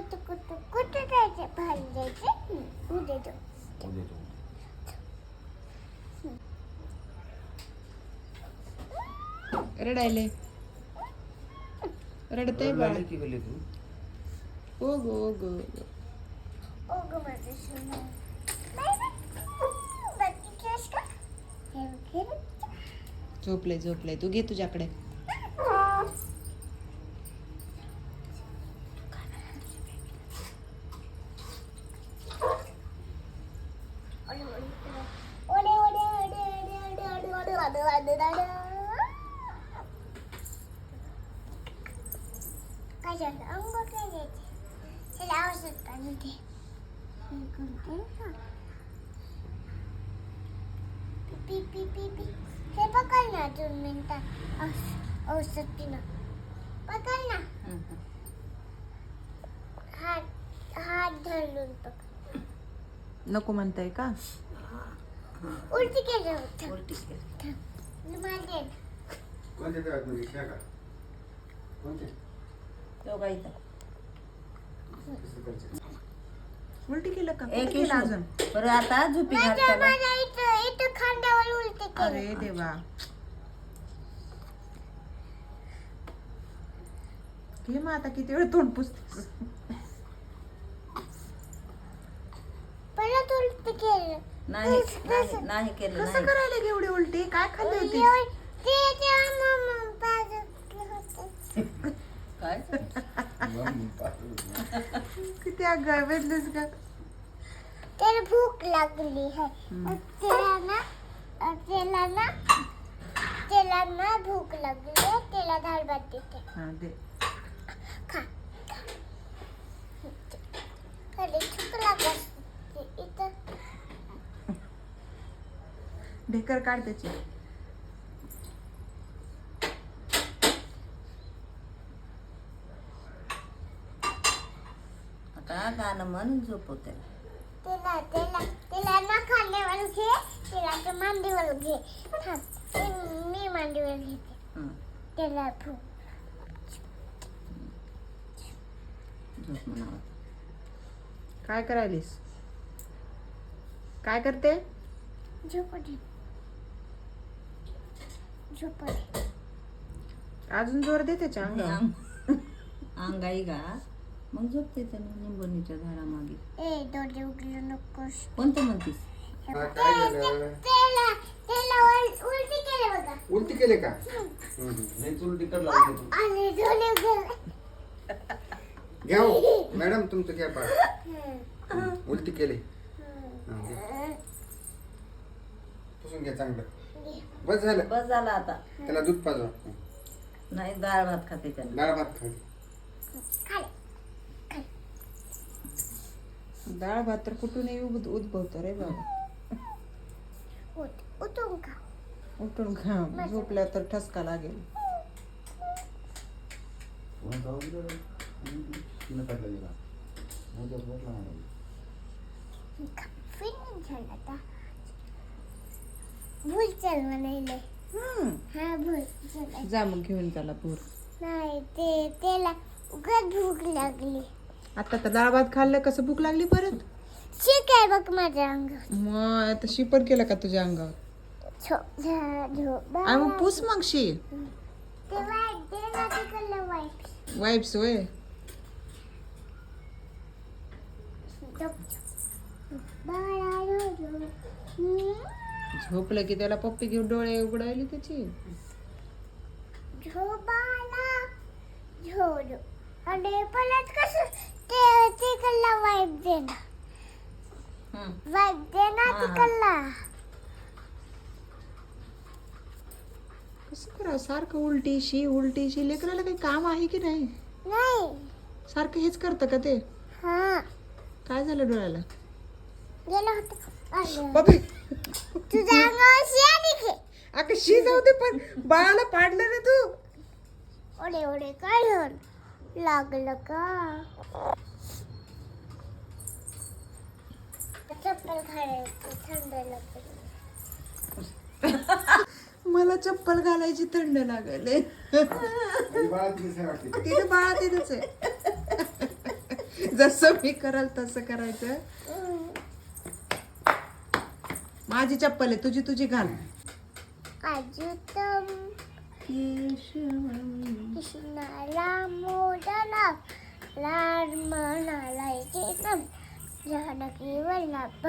कुठं कुठं कुठं जायचं बाहेर जायचं उद्या जाऊ उद्या जाऊ. रडायले। रडतय बाळ। रडली की गेली तू? ओ गो ओ गो ओ गं माझं सोनं बाय बाय बघितलंस का? हे वगैरे झोपले झोपले. तू घे तुझ्याकडे. हे हे पकड ना दोन मिनिटात औष- औषध पिणं पकड ना हात हात धरून पकड नको म्हणताय का उलटी केलं होतं उलटी केली. रुमाल दे ना. कोणत्या दवाखान्यात घेतल्या का कोणत्या तो काय इथं? कसं करायचं? उलटी केलं का एक अजून बरं आता झोपी घाल माझ्या त्याला. माझ्या इथं इथं खांद्यावर उलटी अरे देवा घे मग आता किती वेळ तोंड पुसतेस नाही नाही- नाही केलं कसं करायला एवढी उलटी? काय खाल्ली होती. किती अगं वेदलीस का तेरे भूख लगली है और तेरा ना और तेरा ना तेरा ना भूख ढेकर काढ त्याची. आता गाणं म्हणून झोपव त्याला. त्याला त्याला त्याला ना खांद्यावर घे त्याला तर मांडीवर घे थांब ते मी मांडीवर घेते. हं, झोप म्हणावं. काय करायलीस? काय करते? झोपडी अजून जोर दे त्याच्या अंग- अंगाई गा. मग झोपते त्यानं निंबोनीच्या झाडामागे. ए डोळे उघडू नकोस. कोणतं म्हणतीस? काय झालं? त्याला त्याला उल- उलटी केलं बघा. उलटी केले का? हम्म. हेच उलटी कर लागली तू. आणि डोळे उघडले. घ्या हो. मॅडम तुमचं घ्या पा उलटी केले. हा, घ्या. पुसून घ्या चांगलं. बस झालं. बस झाला आता. त्याला दूध पाजवा नाही डाळ भात खाते त्याला डाळ भात खा खाली. डाळ भात तर कुठूनही उद- उद्भवतं रे बाबा. उठ उठून खा. उठून खा. झोपल्या तर ठसका लागेल. फिरून झालं आता. भूल चल म्हणायले हम्म. हा भूल चल जा मग घेऊन त्याला पूर नाही ते त्याला उगाच भूक लागली आता तर डाळ भात खाल्लं कसं भूक लागली परत शिक आहे बघ माझ्या अंगावर मग आता शिपट केलं का तुझ्या अंगावर झा. आ, मग पूस मग शी ते वाईट दे ना तिकडलं वाईट वाईप्स होय झोप, झोप. बाळा झोप, झोप. हम्म. झोपलं की त्याला पप्पी घेऊन डोळे उघडायली त्याची. झोपाला झोडू. आणि परत कसं ते तिकडला. तिकडला. कसं सारखं उलटी शी उलटी शी लेकराला काही काम आहे की नाही? नाही. सारखं हेच करतं का ते? हा. काय झालं डोळ्याला? गेलं होतं. बापरे अगं शी जाऊ दे पण बाळाला पाडलं ना तू. ओढे ओढे काय झालं? लागलं का? चप्पल घालायची थंड लागते मला चप्पल घालायची थंड लागले. तिथे बाळा तिथेच आहे. जसं मी करल तसं करायचं. माझी चप्पल आहे तुझी तुझी घाल. केशवम कृष्णाला मोदला लाड म्हणालाय केतम जानकी वल्लभ.